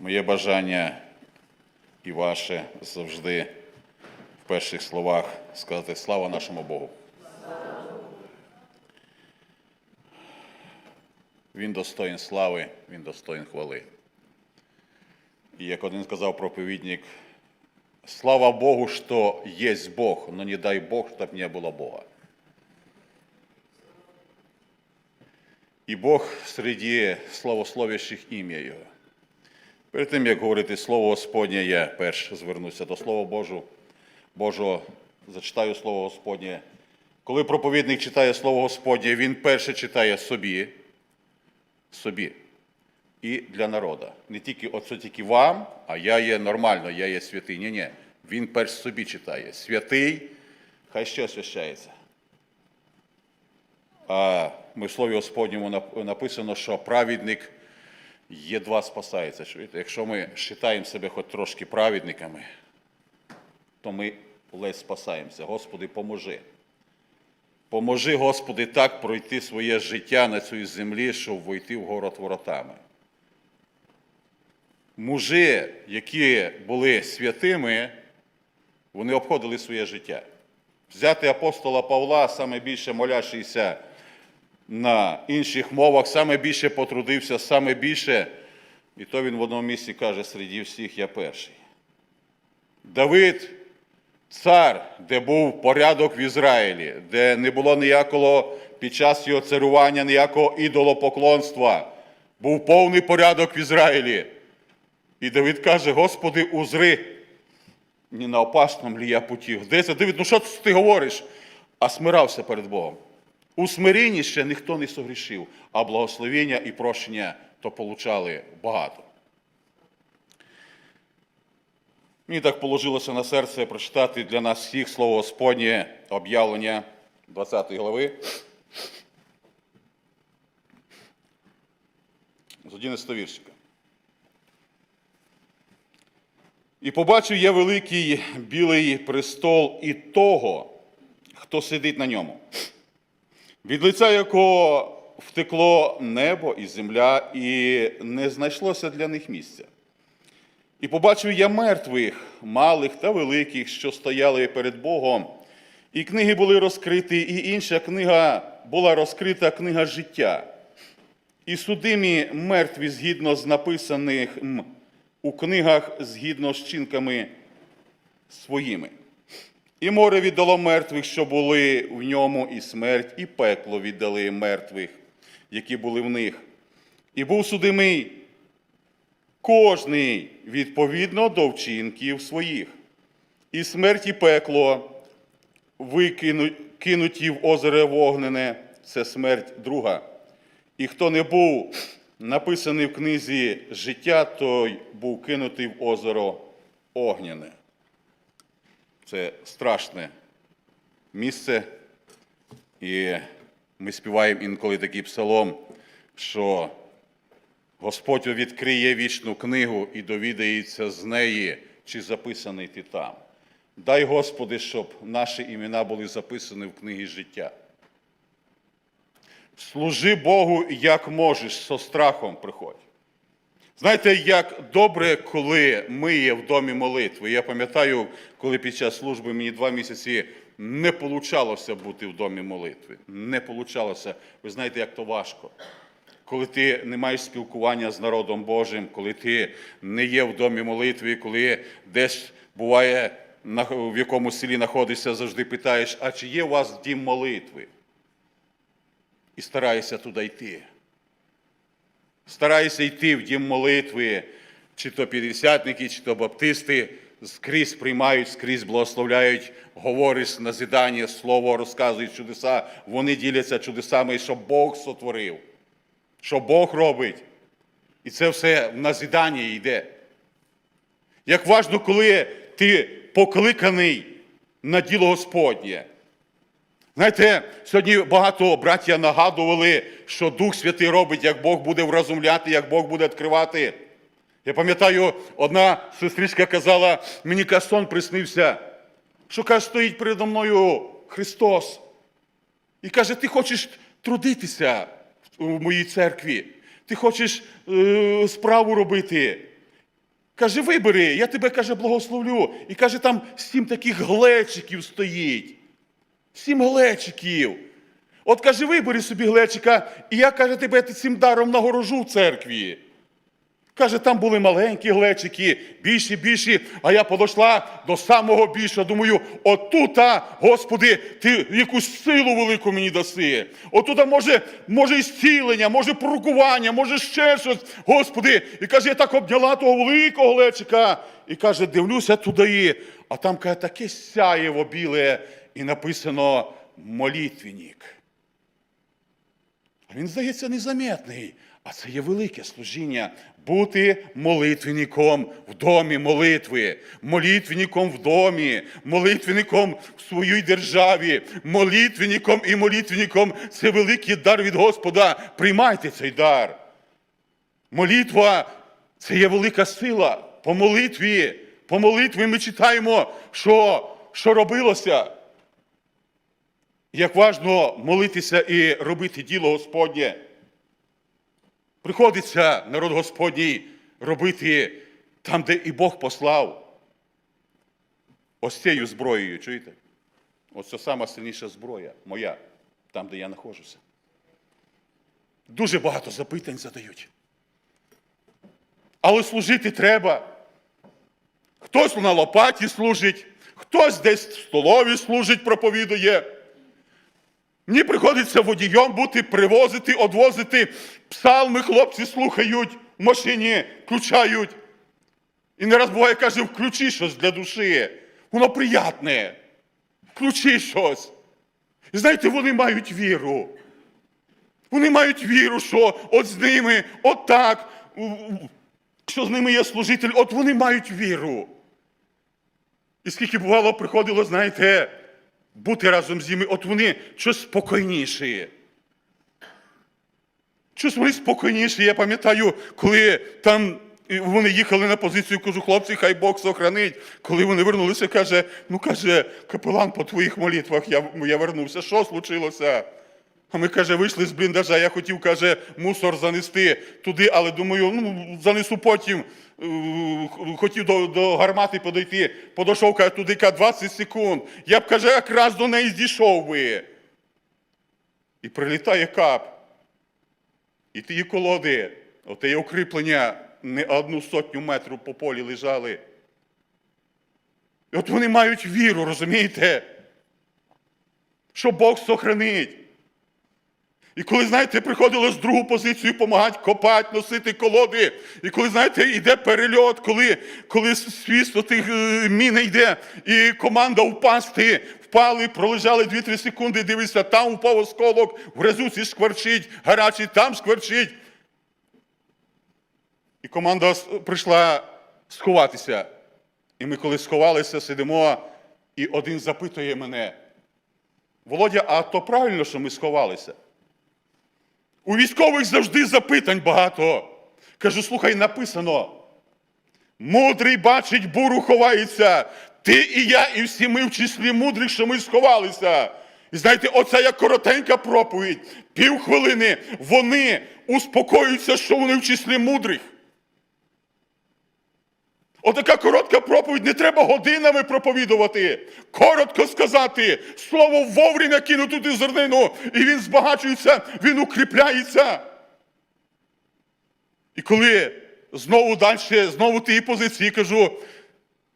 Моє бажання і ваше завжди в перших словах сказати слава нашому Богу. Він достоїн слави, він достоїн хвали. І як один сказав проповідник, слава Богу, що є Бог, но не дай Бог, щоб не було Бога. І Бог серед славословящих ім'я Його. Перед тим, як говорити Слово Господнє, я перш звернуся до Слова Божу, Божого, зачитаю Слово Господнє. Коли проповідник читає Слово Господнє, він перше читає собі, собі і для народу. Не тільки оце тільки вам, а я є нормально, я є святий. Ні, ні. Він перш собі читає. Святий, хай що освящається. А ми в Слові Господньому написано, що праведник єдва спасається. Якщо ми вважаємо себе хоч трошки праведниками, то ми ледь спасаємося. Господи, поможи. Поможи, Господи, так пройти своє життя на цій землі, щоб войти в город воротами. Мужи, які були святими, вони обходили своє життя. Взяти апостола Павла, саме більше молящийся на інших мовах, саме більше потрудився, саме більше, і то він в одному місці каже, серед всіх я перший. Давид, цар, де був порядок в Ізраїлі, де не було ніякого під час його царювання, ніякого ідолопоклонства, був повний порядок в Ізраїлі. І Давид каже: Господи, узри, не на опасному лі я путі. Де Давид, ну що ти говориш? А смирався перед Богом. У смиренні ще ніхто не согрішив, а благословення і прощення то получали багато. Мені так положилося на серце прочитати для нас всіх слово Господнє об'явлення 20 глави. З 11 віршика. І побачив я великий білий престол і того, хто сидить на ньому, від лиця якого втекло небо і земля, і не знайшлося для них місця. І побачив я мертвих, малих та великих, що стояли перед Богом, і книги були розкриті, і інша книга була розкрита книга життя. І судимі мертві згідно з написаних у книгах згідно з чинками своїми. І море віддало мертвих, що були в ньому, і смерть, і пекло віддали мертвих, які були в них. І був судимий кожний відповідно до вчинків своїх. І смерть і пекло викину- кинуті в озеро вогнене, це смерть друга. І хто не був написаний в книзі життя, той був кинутий в озеро огняне. Це страшне місце. І ми співаємо інколи такий псалом, що Господь відкриє вічну книгу і довідається з неї, чи записаний ти там. Дай, Господи, щоб наші імена були записані в книгі життя. Служи Богу, як можеш, со страхом приходь. Знаєте, як добре, коли ми є в домі молитви. Я пам'ятаю, коли під час служби мені два місяці не получалося бути в домі молитви. Не получалося. Ви знаєте, як то важко. Коли ти не маєш спілкування з народом Божим, коли ти не є в домі молитви, коли десь буває, в якому селі знаходишся, завжди питаєш, а чи є у вас дім молитви? І стараєшся туди йти. Старайся йти в дім молитви, чи то п'ятдесятники, чи то баптисти, скрізь приймають, скрізь благословляють, говориш назидання, слово розказують чудеса, вони діляться чудесами, що Бог сотворив, що Бог робить. І це все в назидання йде. Як важно, коли ти покликаний на діло Господнє. Знаєте, сьогодні багато браття нагадували, що Дух Святий робить, як Бог буде вразумляти, як Бог буде відкривати. Я пам'ятаю, одна сестричка казала, мені каже, сон приснився, що каже, стоїть передо мною Христос. І каже, ти хочеш трудитися в моїй церкві, ти хочеш е, справу робити. Каже, вибери, я тебе каже, благословлю. І каже, там сім таких глечиків стоїть. Сім глечиків. От каже, вибери собі глечика, і я каже, тебе цим даром нагорожу в церкві. Каже, там були маленькі глечики, більші, більші, а я подійшла до самого більшого. Думаю, отута, Господи, ти якусь силу велику мені даси. Отута може, може зцілення, може пророкування, може ще щось. Господи. І каже, я так обняла того великого глечика. І каже, дивлюся туди. А там каже, таке сяєво біле, і написано молитвенник. Він, здається, незаметний. А це є велике служіння бути молитвенником в домі молитви, молитвенником в домі, молитвенником в своїй державі, молитвенником і молитвенником це великий дар від Господа. Приймайте цей дар. Молитва це є велика сила. По молитві, по молитві ми читаємо, що, що робилося. Як важно молитися і робити діло Господнє. Приходиться народ Господній робити там, де і Бог послав. Ось цією зброєю, чуєте? Ось це сама сильніша зброя моя, там, де я знаходжуся. Дуже багато запитань задають. Але служити треба. Хтось на лопаті служить, хтось десь в столові служить, проповідує. Мені приходиться водієм бути, привозити, одвозити. Псалми хлопці слухають в машині, включають. І не раз буває, каже, включи щось для душі. Воно приятне. Включи щось. І знаєте, вони мають віру. Вони мають віру, що от з ними, от так, що з ними є служитель, от вони мають віру. І скільки бувало, приходило, знаєте, бути разом з ними, от вони щось спокійніші. Щось вони спокійніші. Я пам'ятаю, коли там вони їхали на позицію, кажу, хлопці, хай Бог сохранить. Коли вони вернулися, каже, ну каже, капелан по твоїх молитвах я, я вернувся. Що случилося? А ми, каже, вийшли з бліндажа. Я хотів, каже, мусор занести туди, але думаю, ну, занесу потім. Е, Хотів до, до гармати подойти, подійшов, каже, туди каже, 20 секунд. Я б, каже, якраз до неї дійшов би. І прилітає кап. І ті колоди, оте укріплення не одну сотню метрів по полі лежали. І от вони мають віру, розумієте? Що Бог сохранить. І коли, знаєте, приходилось другу позицію допомагати копати, носити колоди. І коли, знаєте, йде перельот, коли, коли свіство тих е, мін йде, і команда впасти, впали, пролежали 2-3 секунди, дивишся, там впав осколок, в резуці шкварчить, гарячий, там шкварчить. І команда прийшла сховатися. І ми, коли сховалися, сидимо, і один запитує мене: Володя, а то правильно, що ми сховалися? У військових завжди запитань багато. Кажу, слухай, написано. Мудрий бачить, буру ховається. Ти і я, і всі ми в числі мудрих, що ми сховалися. І знаєте, оця як коротенька проповідь, півхвилини, вони успокоюються, що вони в числі мудрих. Отака коротка проповідь, не треба годинами проповідувати. Коротко сказати, слово вовремя кинути туди зернину, і він збагачується, він укріпляється. І коли знову далі, знову тієї позиції кажу,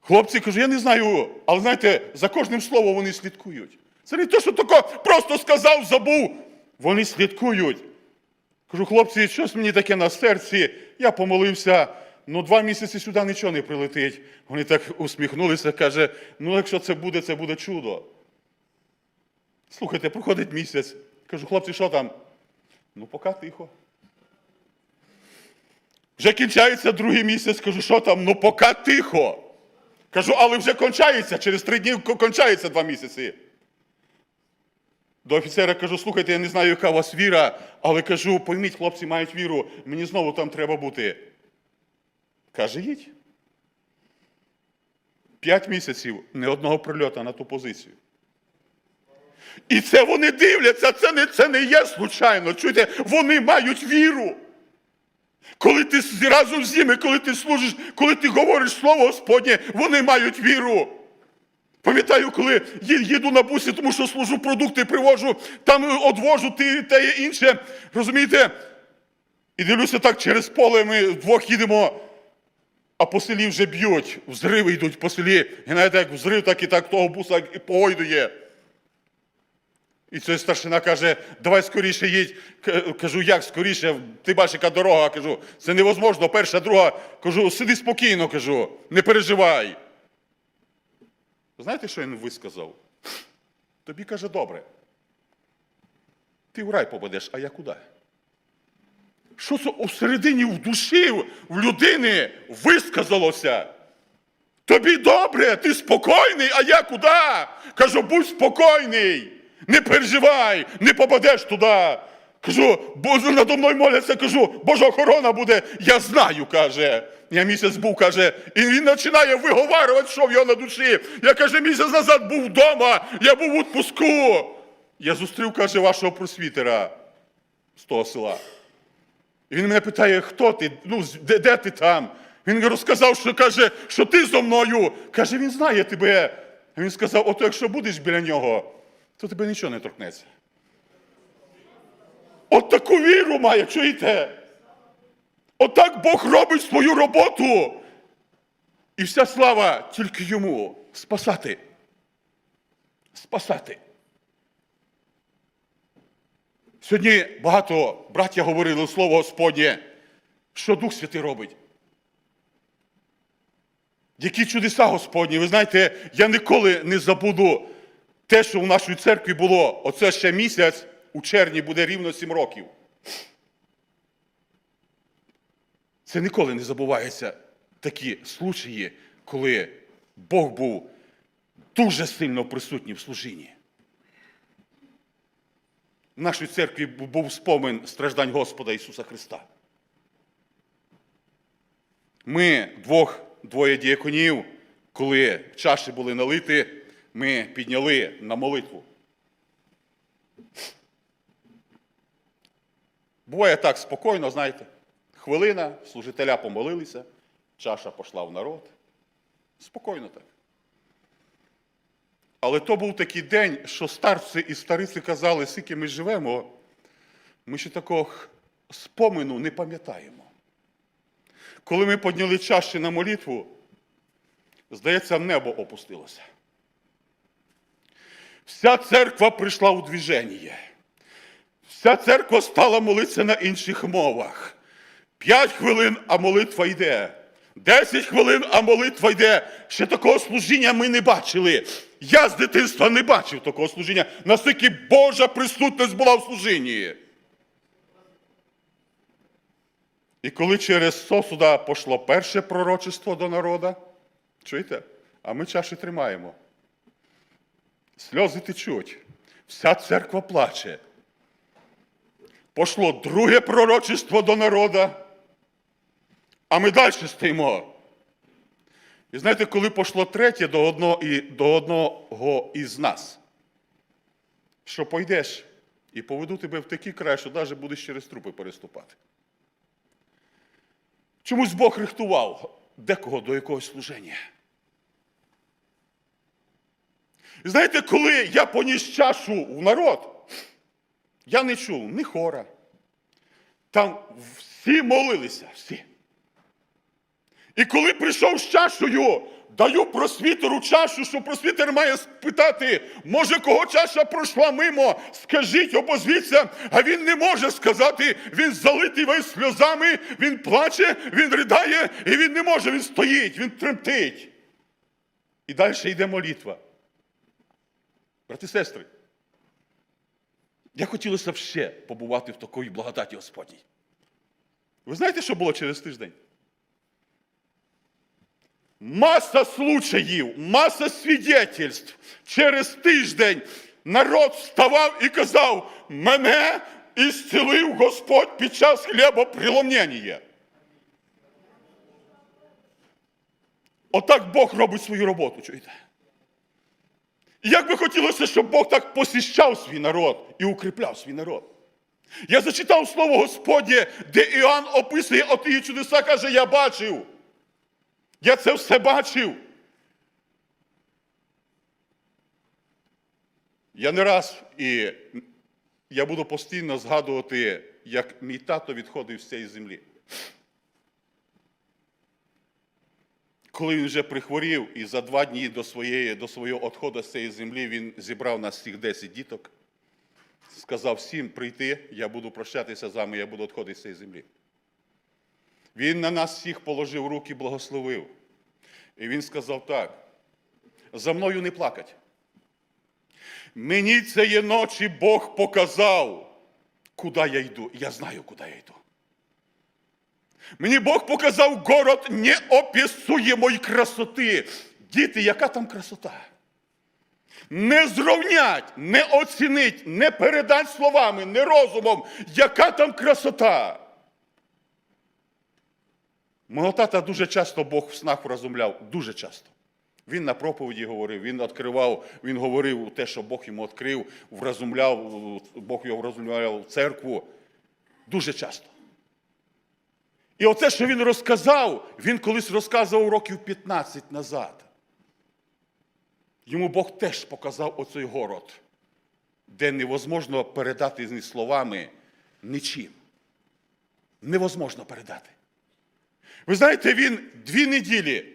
хлопці, кажу, я не знаю, але знаєте, за кожним словом вони слідкують. Це не те, що тако просто сказав, забув. Вони слідкують. Кажу, хлопці, щось мені таке на серці. Я помолився, ну два місяці сюди нічого не прилетить. Вони так усміхнулися, каже, ну якщо це буде, це буде чудо. Слухайте, проходить місяць. Кажу, хлопці, що там? Ну, поки тихо. Вже кінчається другий місяць, кажу, що там? Ну, поки тихо. Кажу, але вже кончається, через три дні кончається два місяці. До офіцера кажу, слухайте, я не знаю, яка у вас віра, але кажу, пойміть, хлопці мають віру, мені знову там треба бути. Каже, їдь. П'ять місяців не одного прильота на ту позицію. І це вони дивляться, це не, це не є случайно. Чуєте, вони мають віру. Коли ти разом з ними, коли ти служиш, коли ти говориш Слово Господнє, вони мають віру. Пам'ятаю, коли їду на бусі, тому що служу продукти, привожу, там одвожу те, інше. Розумієте? І дивлюся так через поле, ми вдвох їдемо, а по селі вже б'ють, взриви йдуть по селі. І знаєте, як взрив, так і так того буса і погойдує. І цей старшина каже, давай скоріше їдь. Кажу, як скоріше? Ти бачиш, яка дорога. Кажу, це невозможно. Перша, друга. Кажу, сиди спокійно, кажу, не переживай. Знаєте, що він висказав? Тобі каже, добре. Ти в рай попадеш, а я куди? Що це усередині в душі в людини висказалося? Тобі добре, ти спокійний, а я куди? Кажу, будь спокійний, не переживай, не попадеш туди. Кажу, бо надо мною моляться, кажу, Божа охорона буде, я знаю, каже. Я місяць був, каже, і він починає виговарювати, що в його на душі. Я каже, місяць назад був вдома, я був в відпуску. Я зустрів, каже, вашого просвітера з того села. І він мене питає, хто ти? Ну, де, де ти там? Він розказав, що каже, що ти зо мною. Каже, він знає тебе. А Він сказав: ото якщо будеш біля нього, то тебе нічого не торкнеться. От таку віру має, чуєте? Отак Бог робить свою роботу. І вся слава тільки йому спасати. Спасати. Сьогодні багато браття говорили слово Господнє, що Дух Святий робить. Які чудеса Господні. Ви знаєте, я ніколи не забуду те, що в нашій церкві було оце ще місяць, у червні буде рівно сім років. Це ніколи не забувається такі случаї, коли Бог був дуже сильно присутній в служінні. В нашій церкві був спомин страждань Господа Ісуса Христа. Ми двох, двоє діяконів, коли чаші були налиті, ми підняли на молитву. Буває так спокійно, знаєте, хвилина, служителя помолилися, чаша пішла в народ. Спокійно так. Але то був такий день, що старці і стариці казали, скільки ми живемо, ми ще такого спомину не пам'ятаємо. Коли ми підняли чаші на молитву, здається, небо опустилося. Вся церква прийшла у движення. Вся церква стала молитися на інших мовах. П'ять хвилин, а молитва йде. Десять хвилин, а молитва йде. Ще такого служіння ми не бачили. Я з дитинства не бачив такого служіння, наскільки Божа присутність була в служінні. І коли через сосуда пішло перше пророчество до народа, чуєте? А ми чаші тримаємо. Сльози течуть. Вся церква плаче. Пошло друге пророчество до народа, а ми далі стоїмо. І знаєте, коли пішло третє до одного, і, до одного із нас, що пойдеш і поведу тебе в такий край, що навіть будеш через трупи переступати. Чомусь Бог рихтував декого до якогось служення. І знаєте, коли я поніс чашу в народ, я не чув ні хора. Там всі молилися, всі. І коли прийшов з чашею, даю просвітеру чашу, що просвітер має спитати, може, кого чаша пройшла мимо, скажіть, обозвіться, а він не може сказати, він залитий весь сльозами, він плаче, він ридає, і він не може, він стоїть, він тремтить. І далі йде молитва. Брати і сестри, я хотілося б ще побувати в такій благодаті Господній. Ви знаєте, що було через тиждень? Маса случаїв, маса свідетельств. Через тиждень народ вставав і казав, мене ісцілив Господь під час хлібоприломнення. Отак Бог робить свою роботу, чуєте? Як би хотілося, щоб Бог так посіщав свій народ і укріпляв свій народ. Я зачитав слово Господнє, де Іоанн описує оті чудеса, каже, я бачив. Я це все бачив. Я не раз і я буду постійно згадувати, як мій тато відходив з цієї землі. Коли він вже прихворів, і за два дні до, своєї, до свого відходу з цієї землі він зібрав нас всіх 10 діток, сказав всім прийти, я буду прощатися з вами, я буду відходити з цієї землі. Він на нас всіх положив руки, благословив. І він сказав так: за мною не плакать. Мені цієї ночі Бог показав, куди я йду. Я знаю, куди я йду. Мені Бог показав город неописуємої красоти. Діти, яка там красота? Не зрівнять, не оцінить, не передать словами, не розумом, яка там красота. Мого тата дуже часто Бог в снах вразумляв, дуже часто. Він на проповіді говорив, він відкривав, він говорив те, що Бог йому відкрив, вразумляв, Бог його вразумляв в церкву. Дуже часто. І оце, що він розказав, він колись розказував років 15 назад. Йому Бог теж показав оцей город, де невозможно передати ні словами нічим. Невозможно передати. Ви знаєте, він дві неділі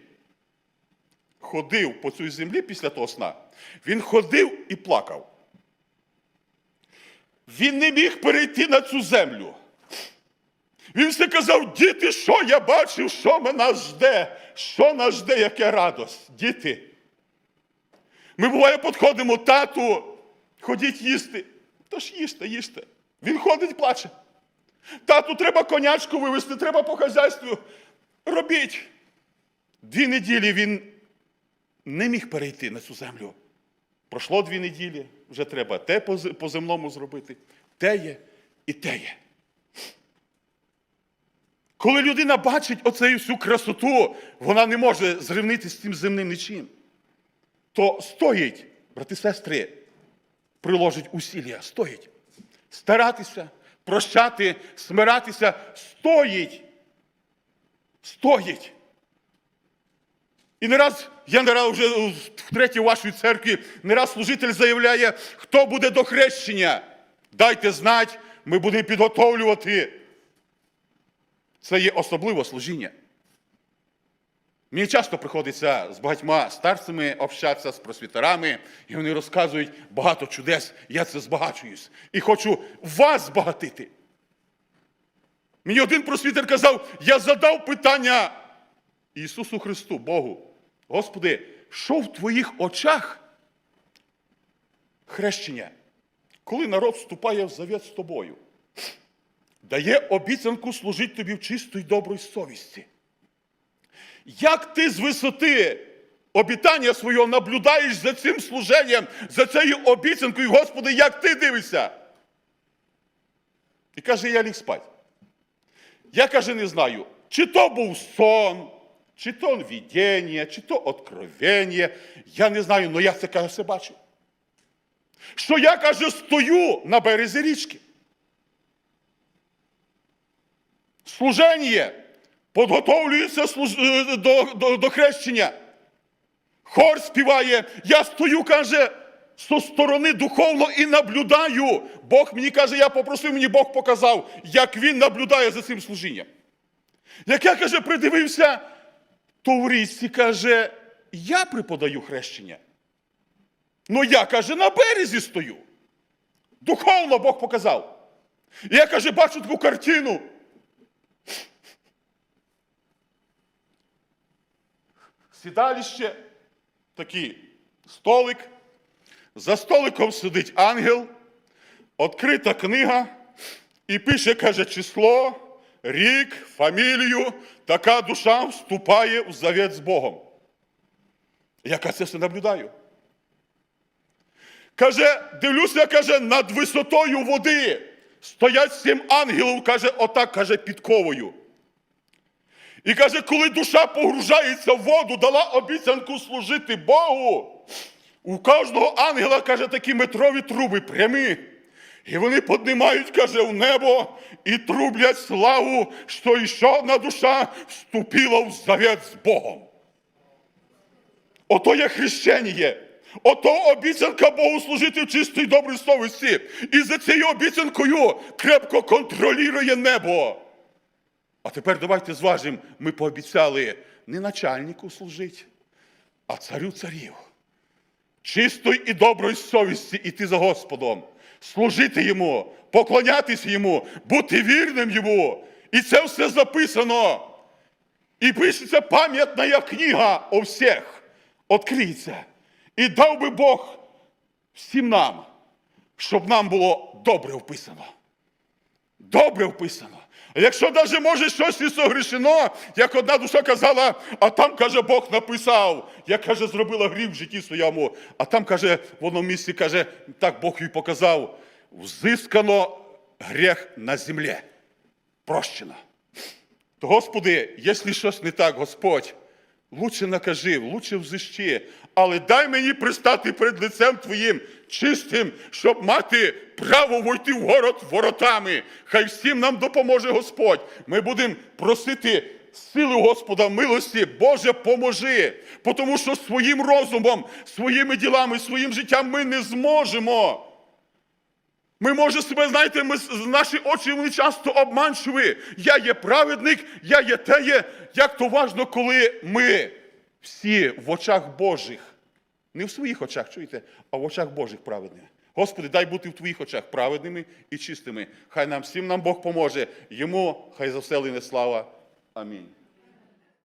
ходив по цій землі після того сна. Він ходив і плакав. Він не міг перейти на цю землю. Він все казав, діти, що я бачив, що мене жде, що нас жде, яке радость. Діти. Ми буває підходимо, тату, ходіть їсти. Та ж їжте, їжте. Він ходить, плаче. Тату, треба конячку вивезти, треба по хазяйству. Робіть. Дві неділі він не міг перейти на цю землю. Пройшло дві неділі, вже треба те по земному зробити, те є і те є. Коли людина бачить оцею всю красоту, вона не може зрівнити з цим земним нічим. То стоїть, брати сестри, приложить усілля, стоїть. Старатися, прощати, смиратися, стоїть. Стоїть. І не раз, я не раз вже в вашій церкві, не раз служитель заявляє, хто буде до хрещення. Дайте знать, ми будемо підготовлювати. Це є особливе служіння. Мені часто приходиться з багатьма старцями общатися, з просвітерами, і вони розказують багато чудес, я це збагачуюсь. І хочу вас збагатити. Мені один просвітер казав, я задав питання Ісусу Христу, Богу. Господи, що в твоїх очах хрещення, коли народ вступає в завет з тобою, дає обіцянку служити тобі в чистої доброї совісті. Як ти з висоти обітання свого наблюдаєш за цим служенням, за цією обіцянкою, Господи, як ти дивишся? І каже, я ліг спать. Я каже, не знаю, чи то був сон, чи то видіння, чи то откровення. Я не знаю, але я це каже, все бачив. Що я каже, стою на березі річки. Служення підготовлюється е, до, до, до хрещення. Хор співає, я стою, каже, зі сторони духовно і наблюдаю. Бог мені каже, я попросив, мені Бог показав, як він наблюдає за цим служінням. Як я, каже, придивився, то в річці, каже, я преподаю хрещення. Ну я, каже, на березі стою. Духовно Бог показав. І я, каже, бачу таку картину. Сідаліще, такий столик. За столиком сидить ангел, відкрита книга і пише, каже, число, рік, фамілію, така душа вступає в завет з Богом. Я це все наблюдаю. Каже, дивлюся, каже, над висотою води стоять сім ангелів, каже, отак, каже, підковою. І каже, коли душа погружається в воду, дала обіцянку служити Богу. У кожного ангела, каже, такі метрові труби прямі. І вони піднімають, каже, в небо і трублять славу, що ще одна душа вступила в завет з Богом. Ото є хрещення. Ото обіцянка Богу служити в чистій добрій совісті. І за цією обіцянкою крепко контролює небо. А тепер давайте зважимо, ми пообіцяли не начальнику служити, а царю царів. Чистої і доброї совісті іти за Господом, служити йому, поклонятися йому, бути вірним йому. І це все записано. І пишеться пам'ятна книга о всіх. Откриється. І дав би Бог всім нам, щоб нам було добре вписано. Добре вписано. Якщо навіть може щось і согрішено, як одна душа казала, а там, каже, Бог написав, як каже, зробила гріх в житті своєму, а там, каже, в одному місці каже, так Бог їй показав, взискано гріх на землі. Прощено. То, Господи, якщо щось не так, Господь, лучше накажи, лучше взищи, але дай мені пристати перед лицем Твоїм чистим, щоб мати право войти в город воротами. Хай всім нам допоможе Господь. Ми будемо просити сили Господа, милості, Боже, поможи, тому що своїм розумом, своїми ділами, своїм життям ми не зможемо. Ми може себе, знаєте, ми, наші очі вони часто обманчиві. Я є праведник, я є те є. Як то важно, коли ми всі в очах Божих, не в своїх очах, чуєте, а в очах Божих праведні. Господи, дай бути в твоїх очах праведними і чистими. Хай нам всім нам Бог поможе. Йому хай за все лине слава. Амінь.